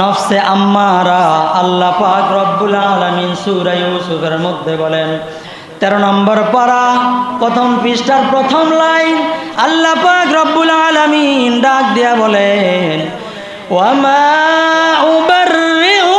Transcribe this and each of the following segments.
নফসে আম্মারা আল্লাহ পাক রব্বুল আলামিন সূরা ইউসুফের মধ্যে বলেন, তেরো নম্বর পারা, প্রথম পৃষ্ঠার প্রথম লাইন, আল্লাহ পাক রব্বুল আলামিন ডাক দিয়া বলেন, ওয়ামা উবাররিউ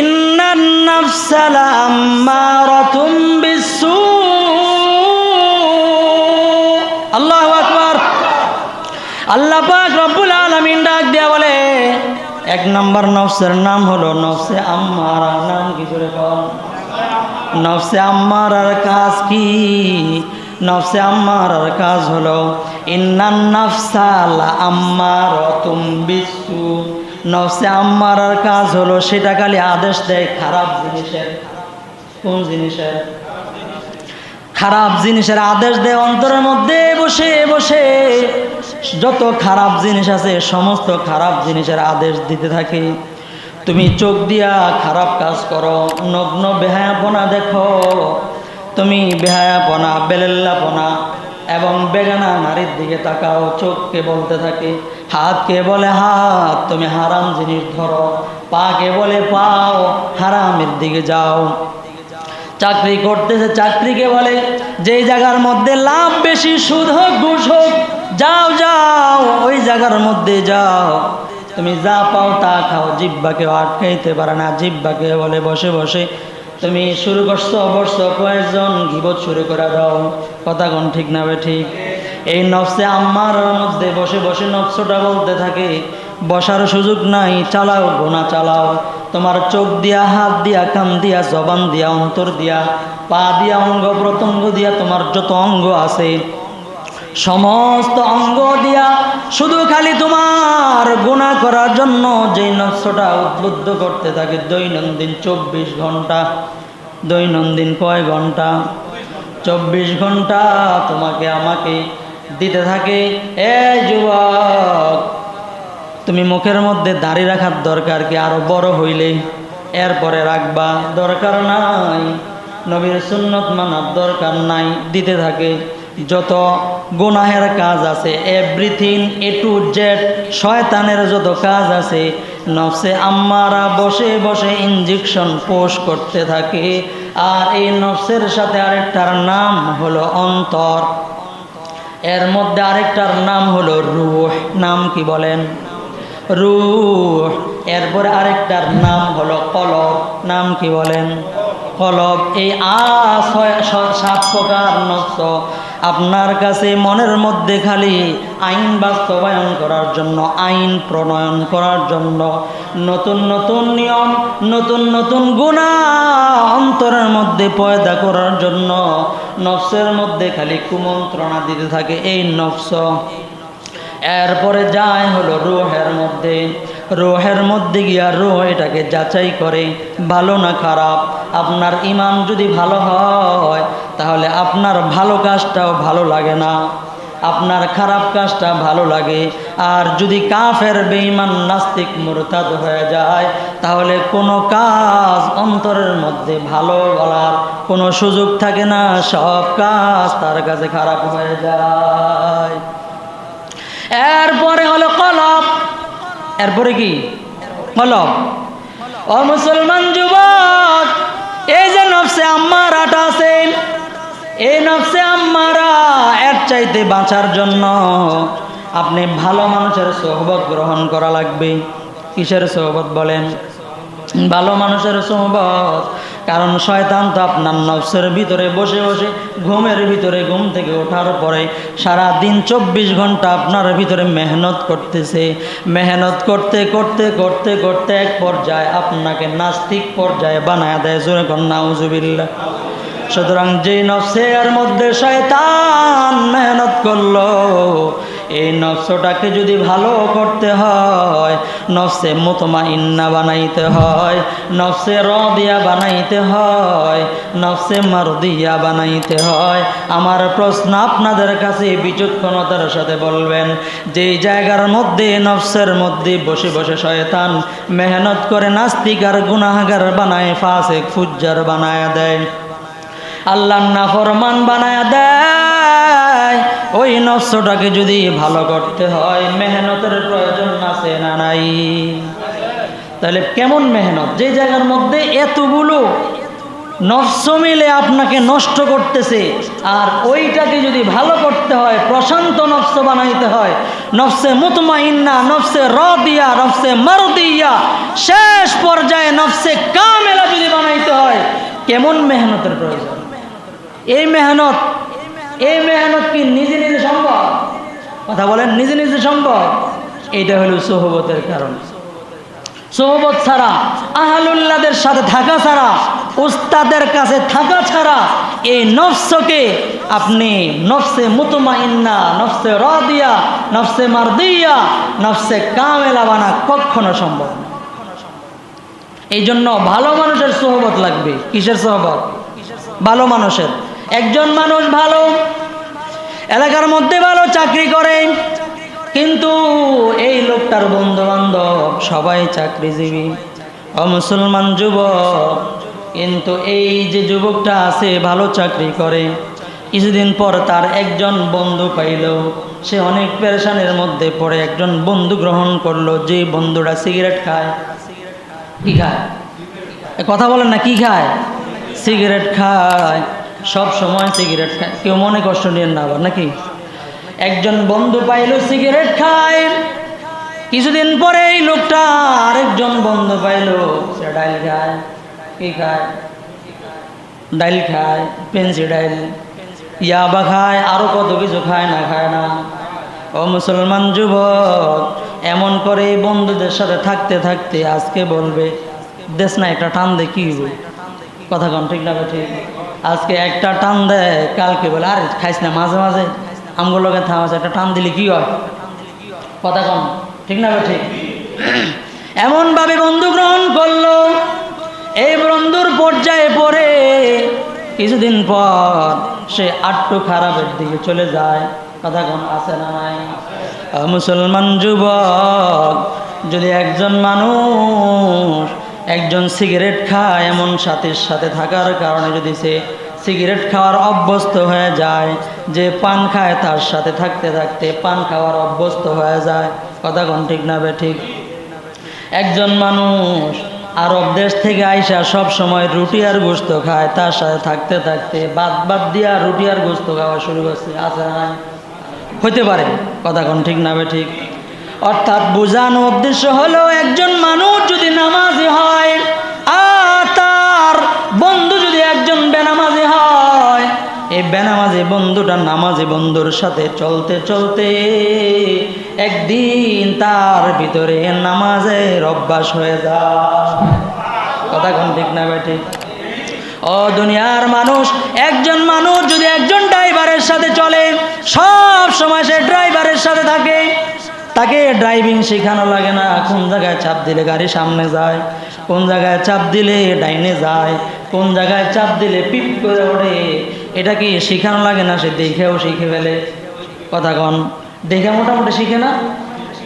ইন্নান নাফসা লাম্মারাতুম এক নম্বর নফসের নাম হলো নফসে আম্মারা নাম কি করে কন? নফসে আম্মারার কাজ কি? নফসে আম্মারার কাজ হলো, ইন্নান নফসাল আম্মারাতুম বিসু। নফসে আম্মারার কাজ হলো, সেটা খালি আদেশ দেয় খারাপ জিনিসের। কোন জিনিসের? খারাপ জিনিসের আদেশ দেয় অন্তরের মধ্যে, বসে বসে। যত খারাপ জিনিস আছে, সমস্ত খারাপ জিনিসের আদেশ দিতে থাকে। তুমি চোখ দিয়া খারাপ কাজ করো, নগ্ন বেহায়াপনা দেখো। তুমি বেহায়াপনা, বেলেল্লাপনা এবং বেগানা নারীর দিকে তাকাও, চোখকে বলতে থাকে। হাতকে বলে হাত, তুমি হারাম জিনিস ধরো। পাকে বলে পাও, হারামের দিকে যাও। চাকরি করতেছে, চাকরিকে বলে, যেই জায়গার মধ্যে লাভ বেশি, সুদ হোক, ঘুষ হোক, যাও যাও, ওই জায়গার মধ্যে যাও। তুমি যা পাও তা খাও। জিব্বাকে আটকাইতে পারে না। জিব্বাকে বলে, বসে বসে। তুমি শুরু করছ অবশ্য কয়েকজন গিবত শুরু করে দাও। কথা কোন ঠিক না বে ঠিক? এই নফসে আম্মার মধ্যে বসে বসে নফসটা বলতে থাকে, বসার সুযোগ নাই, চালাও, গোনা চালাও। তোমার চোখ দিয়া, হাত দিয়া, কান দিয়া, জবান দিয়া, অন্তর দিয়া, পা দিয়া, অঙ্গ প্রত্যঙ্গ দিয়া তোমার যত অঙ্গ আছে, সমস্ত অঙ্গ দিয়া শুধু খালি তোমার গুণা করার জন্য যেই নকশটা উদ্বুদ্ধ করতে থাকে দৈনন্দিন চব্বিশ ঘণ্টা, দৈনন্দিন কয় ঘণ্টা? চব্বিশ ঘণ্টা তোমাকে আমাকে দিতে থাকে। এ যুবক তুমি মুখের মধ্যে দাড়ি রাখার দরকার কি? আরও বড় হইলে এরপরে রাখবা। দরকার নাই। নবীর সুন্নত মানার দরকার নাই। দিতে থাকে। যত গুনাহের কাজ আছে এভরিথিং এ টু জেড শয়তানের যত কাজ আছে, নফসে আম্মারা বসে বসে ইঞ্জেকশন পোষ করতে থাকে। আর এই নফসের সাথে আরেকটার নাম হলো অন্তর। এর মধ্যে আরেকটার নাম হলো রুহ। নাম কি বলেন? রুহ। এরপরে আরেকটার নাম হলো কলব। নাম কি বলেন? কলব। এই আ সাত প্রকার নষ্ট। আপনার কাছে মনের মধ্যে খালি আইন বাস্তবায়ন করার জন্য, আইন প্রণয়ন করার জন্য, নতুন নতুন নিয়ম, নতুন নতুন গুণা অন্তরের মধ্যে পয়দা করার জন্য, নফসের মধ্যে খালি কুমন্ত্রণা দিতে থাকে। এই নফস এরপরে যায় হলো রোহের মধ্যে। রোহের মধ্যে গিয়া রোহ এটাকে যাচাই করে, ভালো না খারাপ? আপনার ইমান যদি ভালো হয়, তাহলে আপনার ভালো কাজটাও ভালো লাগে না। আপনার খারাপ কাজটা ভালো লাগে। আর যদি কাফের, বেঈমান, নাস্তিক, মুরতাদ হয়ে যায়, তাহলে কোনো কাজ অন্তরের মধ্যে ভালো বলার কোনো সুযোগ থাকে না। সব কাজ তার কাছে খারাপ হয়ে যায়। এরপরে হলো কলব। এরপরে কি? কলব। ও মুসলমান যুবক, এই যে নফসে আম্মারাটা আছে, এই নফসে আম্মারা এর চাইতে বাঁচার জন্য আপনি ভালো মানুষের সোহবত গ্রহণ করা লাগবে। কিসের সোহবত বলেন? ভালো মানুষের সোহবত কারণ শয়তান তো আপনার নফসের ভিতরে বসে বসে ঘুমের ভিতরে ঘুম থেকে ওঠার পরে সারা দিন চব্বিশ ঘণ্টা আপনার ভিতরে মেহনত করতেছে। মেহনত করতে করতে করতে করতে এক পর্যায়ে আপনাকে নাস্তিক পর্যায়ে বানায় দেয়। জোরে কন্যা উজুবিল্লা সুতরাং যে নফসের মধ্যে শয়তান মেহনত করল এই নফসটাকে যদি ভালো করতে হয়, নফসে মোতমা ইন্না বানাইতে হয়, নফসে রদিয়া বানাইতে হয়, নফসে মারদিয়া বানাইতে হয়। আমার প্রশ্ন আপনাদের কাছে বিচক্ষণতার সাথে বলবেন, যেই জায়গার মধ্যে, নফসের মধ্যে বসে বসে শয়তান মেহনত করে নাস্তিক আর গুনাহাগার বানায় ফাঁসে ফুজ্জার বানায় দেয়। আল্লাহ না ফরমান বানায় দেয়। ওই নফসটাকে যদি ভালো করতে হয়, মেহনতের প্রয়োজন আছে না নাই? তাহলে কেমন মেহনত? যে জায়গার মধ্যে এতগুলো নফস মিলে আপনাকে নষ্ট করতেছে, আর ওইটাকে যদি ভালো করতে হয়, প্রশান্ত নফস বানাইতে হয়, নফসে মুতমাইন্না, নফসে রদিয়া, নফসে মারদিয়া, শেষ পর্যায়ে নফসে কামেলা যদি বানাইতে হয়, কেমন মেহনতের প্রয়োজন? এই মেহনত এই মেহনত কি নিজে নিজে সম্ভব? কথা বলেন, নিজে নিজে সম্ভব? এইটা হলো সোহবতের কারণ। সোহবত ছাড়া, আহলুল্লাদের সাথে থাকা ছাড়া, উস্তাদের কাছে থাকা ছাড়া এই নফসকে আপনি নফসে মুতমাইন্না, নফসে রদিয়া, নফসে মারদিয়া, নফসে কামেলা বানা কখনো সম্ভব না। এই জন্য ভালো মানুষের সোহবত লাগবে। কিসের সোহবত? ভালো মানুষের। একজন মানুষ ভালো, এলাকার মধ্যে ভালো, চাকরি করে, কিন্তু এই লোকটার বন্ধু বান্ধব সবাই চাকরিজীবী অমুসলমান যুবক, কিন্তু এই যে যুবকটা আছে, ভালো চাকরি করে। কিছুদিন পর তার একজন বন্ধু পাইল, সে অনেক পেরেশানের মধ্যে পড়ে, একজন বন্ধু গ্রহণ করল, যে বন্ধুটা সিগারেট খায়। কি খায়? কথা বলেন না, কি খায়? সিগারেট খায়। সব সময় সিগারেট খায়। কেউ মনে কষ্ট নিয়ে না আবার, নাকি? একজন বন্ধু পাইলো সিগারেট খায়। কিছুদিন পরে এই লোকটা আরেকজন বন্ধু পাইলো, সে ডাইল খায়। কি খায়? ডাইল খায়, পেন্সি ডাইল। ইয়াবা খায়, আরও কত কিছু খায়, না খায় না। ও মুসলমান যুবক, এমন করে এই বন্ধুদের সাথে থাকতে থাকতে আজকে বলবে, দেশ না, একটা টান দে, কি হইব? কথা কন, ঠিক না ঠিক আজকে একটা টান দেয়, কালকে বলে, আরে, খাইস না, মাঝে মাঝে আমগুলো লোকে থামাছে একটা টান দিলে কি হয়? কথা কম। ঠিক না ঠিক? এমনভাবে বন্ধু গ্রহণ করল। এই বন্ধুর পর্যায়ে পড়ে কিছুদিন পর সে আটটু খারাপের দিকে চলে যায়। কথা কোন আছে না নাই? মুসলমান যুবক, যদি একজন মানুষ একজন সিগারেট খায় এমন সাথীর সাথে থাকার কারণে যদি সে সিগারেট খাওয়ার অভ্যস্ত হয়ে যায়, যে পান খায় তার সাথে থাকতে থাকতে পান খাওয়ার অভ্যস্ত হয়ে যায়। কথা কোন ঠিক না ঠিক? একজন মানুষ আরব দেশ থেকে আইসা সব সময় রুটি আর গোস্ত খায়, তার সাথে থাকতে থাকতে বাদ বাদ দিয়া রুটি আর গোস্ত খাওয়া শুরু করছে। আছে না হইতে পারে। কথা কোন ঠিক না ঠিক? অর্থাৎ বোঝানো উদ্দেশ্য হলো একজন মানুষ বেনামাজি বন্ধুটা নামাজি বন্ধুর সাথে চলতে চলতে একদিন তার ভিতরে নামাজের অভ্যাস হয়ে যায়। কথা কোন ঠিক না বেটি ও দুনিয়ার মানুষ, একজন মানুষ যদি একজন ড্রাইভারের সাথে চলে, সব সময় সে ড্রাইভারের সাথে থাকে। তাকে ড্রাইভিং শেখানো লাগে না, কোন জায়গায় চাপ দিলে গাড়ি সামনে যায়, কোন জায়গায় চাপ দিলে ডাইনে যায়, কোন জায়গায় চাপ দিলে পিপ করে ওঠে। এটা কি শেখানো লাগে না সে দেখেও শিখে ফেলে? কথা কন। দেখে মোটামুটি শিখে না?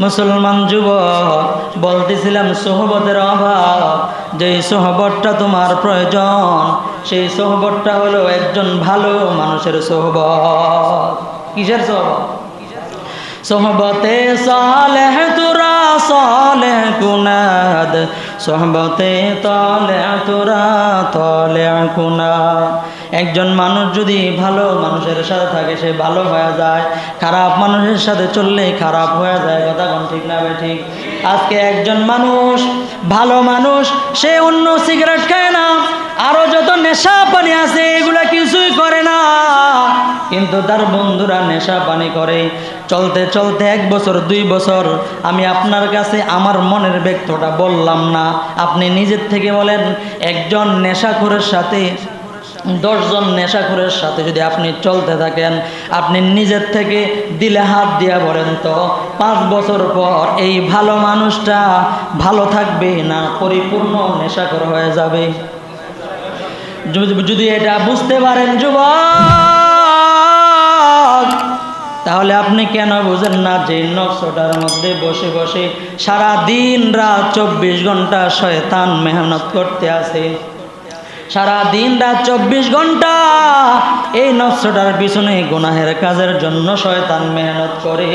মুসলমান যুব, বলতেছিলাম সোহবতের অভাব। যেই সোহবতটা তোমার প্রয়োজন, সেই সোহবতটা হলো একজন ভালো মানুষের সোহবত। কিসের সোহবত? সোহবতে সালেহ তুরা, সালেহ কুনাদ। সোহবতে তলে তুরা তলে কুনাদ। একজন মানুষ যদি ভালো মানুষের সাথে থাকে, সে ভালো হয়ে যায়। খারাপ মানুষের সাথে চললে খারাপ হয়ে যায়, কথা কোন ঠিক না ঠিক? আজকে একজন মানুষ, ভালো মানুষ, সে অন্য সিগারেট খায় না, আরও যত নেশা পানি আছে, এগুলা কিছুই করে না। কিন্তু তার বন্ধুরা নেশা পানি করে। চলতে চলতে এক বছর, দুই বছর, আমি আপনার কাছে আমার মনের ব্যক্তটা বললাম না। আপনি নিজের থেকে বলেন, একজন নেশাখোরের সাথে দশজন নেশাখোরের সাথে যদি আপনি চলতে থাকেন, আপনি নিজের থেকে দিলে হাত দিয়া বলেন তো, পাঁচ বছর পর এই ভালো মানুষটা ভালো থাকবে না পরিপূর্ণ নেশাখোর হয়ে যাবে? যদি- এটা বুঝতে পারেন যুবক, তাহলে আপনি কেন বুঝেন না যে নকশটার মধ্যে বসে বসে সারা দিন রাত চব্বিশ ঘণ্টা শয়তান মেহনত করতে আসে? সারা দিন রাত চব্বিশ ঘণ্টা এই নফসটার পিছনে গুনাহের কাজের জন্য শয়তান মেহনত করে।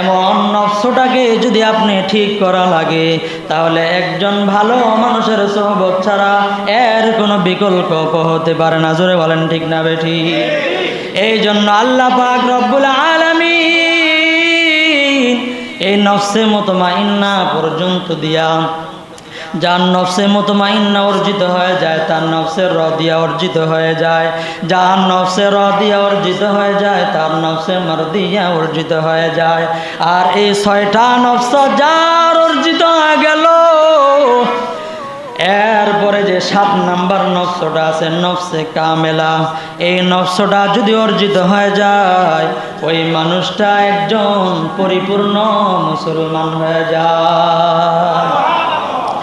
এমন নফসটাকে যদি আপনি ঠিক করা লাগে, তাহলে একজন ভালো মানুষের সহবত ছাড়া এর কোনো বিকল্প হতে পারে না। জোরে বলেন ঠিক না বেঠি? এই জন্য আল্লাহ পাক রব্বুল আলামিন এই নফসে মতমাইন্না পর্যন্ত দিয়া যার নফসে মতমাইন্না অর্জিত হয়ে যায়, তার নফসের রদিয়া অর্জিত হয়ে যায়। যার নফসে রদিয়া অর্জিত হয়ে যায়, তার নফসে মরদিয়া অর্জিত হয়ে যায়। আর এই ছয়টা নফস যার অর্জিত হয়ে গেল, এরপরে যে সাত নাম্বার নফসটা আছে, নফসে কামেলা। এই নফসটা যদি অর্জিত হয়ে যায়, ওই মানুষটা একজন পরিপূর্ণ মুসলমান হয়ে যায়।